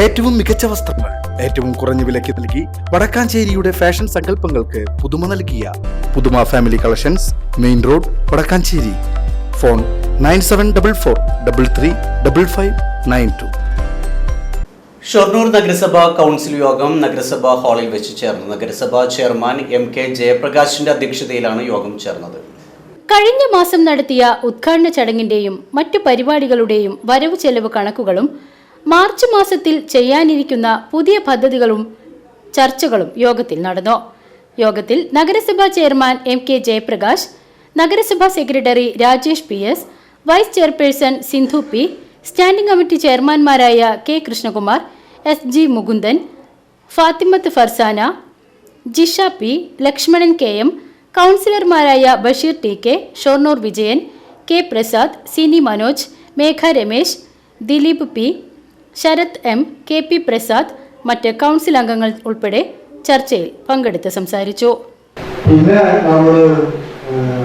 ഏറ്റവും മികച്ച വസ്ത്രങ്ങൾ ഏറ്റവും കുറഞ്ഞ വിലയ്ക്ക് നൽകി വടക്കാഞ്ചേരിയുടെ ഫാഷൻ സങ്കല്പങ്ങൾക്ക് പുതുമ നൽകിയ പുതുമ family collections main road Vadakkanchery. Phone nine seven double four double three double five nine two. Shoranur നഗരസഭാ കൗൺസിൽ യോഗം നഗരസഭാ ഹാളിൽ വെച്ച് ചേർന്നു. നഗരസഭാ ചെയർമാൻ എം കെ ജയപ്രകാശിന്റെ അധ്യക്ഷതയിലാണ് യോഗം ചേർന്നത്. കഴിഞ്ഞ മാസം നടത്തിയ ഉദ്ഘാടന ചടങ്ങിന്റെയും മറ്റു പരിപാടികളുടെയും വരവ് ചെലവ് കണക്കുകളും മാർച്ച് മാസത്തിൽ ചെയ്യാനിരിക്കുന്ന പുതിയ പദ്ധതികളും ചർച്ചകളും യോഗത്തിൽ നടന്നു. യോഗത്തിൽ നഗരസഭാ ചെയർമാൻ എം കെ ജയപ്രകാശ് നഗരസഭാ secretary Rajesh P S vice chairperson Sindhu P standing committee ചെയർമാൻമാരായ K Krishnakumar S G Mukundan Fathimath Farsana Jisha P Lakshmanan K M കൗൺസിലർമാരായ Basheer T K Shoranur Vijayan K Prasad Sini Manoj Megha Ramesh Dileep P Sarath M K P Prasad മറ്റ് council അംഗങ്ങൾ ഉൾപ്പെടെ ചർച്ചയിൽ പങ്കെടുത്ത് സംസാരിച്ചു. പിന്നെ നമ്മൾ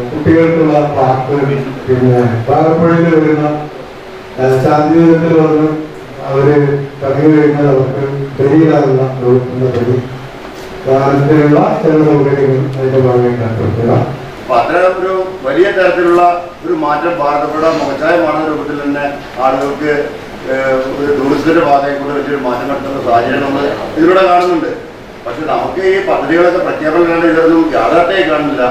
കുട്ടികൾക്കുള്ള പാർക്ക് പിന്നെ പാറപ്പുഴയിൽ വരുന്ന ശാന്തിയുഗത്തിൽ വന്ന് അവർ കടന്നു കഴിഞ്ഞാൽ അവർക്ക് ശരിയാകുന്ന അതിനുള്ള ചില സൗകര്യങ്ങൾ അതിന്റെ ഏർപ്പെടുത്തുക അത്തരം ഒരു വലിയ തരത്തിലുള്ള ഒരു മാറ്റം ഭാരതപ്പുഴ മുഖച്ഛായമാണ് രൂപത്തിൽ തന്നെ ആളുകൾക്ക് ടൂറിസത്തിന്റെ ഭാഗമായി കൂടെ വലിയൊരു മാറ്റം നടത്തുന്ന സാഹചര്യം നമ്മൾ ഇതിലൂടെ കാണുന്നുണ്ട്. പക്ഷെ നമുക്ക് ഈ പദ്ധതികളൊക്കെ പ്രഖ്യാപനം കണ്ട് ഇതൊന്നും യാഥാർത്ഥ്യമായി കാണുന്നില്ല.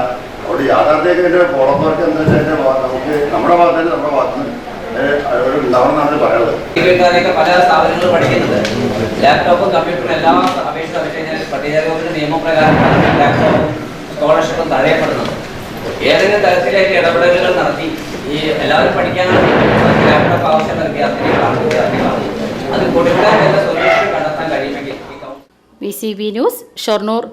അവിടെ യാഥാർത്ഥ്യമൊക്കെ അതിന്റെ ഫോളോപ്പർക്ക് എന്താ വെച്ചാൽ എന്റെ നമുക്ക് നമ്മുടെ ഭാഗത്ത് തന്നെ നമ്മുടെ ഭാഗത്ത് പല സ്ഥാപനങ്ങളും പഠിക്കുന്നത് ലാപ്ടോപ്പും കമ്പ്യൂട്ടറും എല്ലാം കഴിഞ്ഞാൽ പട്ടികജാതി വകുപ്പിന്റെ നിയമപ്രകാരമാണ് ലാപ്ടോപ്പും സ്കോളർഷിപ്പും തടയപ്പെടുന്നത് ഏതെങ്കിലും തരത്തിലേക്ക് ഇടപെടലുകൾ നടത്തി ഈ എല്ലാവരും പഠിക്കാനാണ് ലാപ്ടോപ്പ് ആവശ്യം നൽകിയ അത് കൊടുക്കാൻ വല്ല സൊല്യൂഷൻ കണ്ടെത്താൻ കഴിയുമെങ്കിൽ V C B news Shoranur.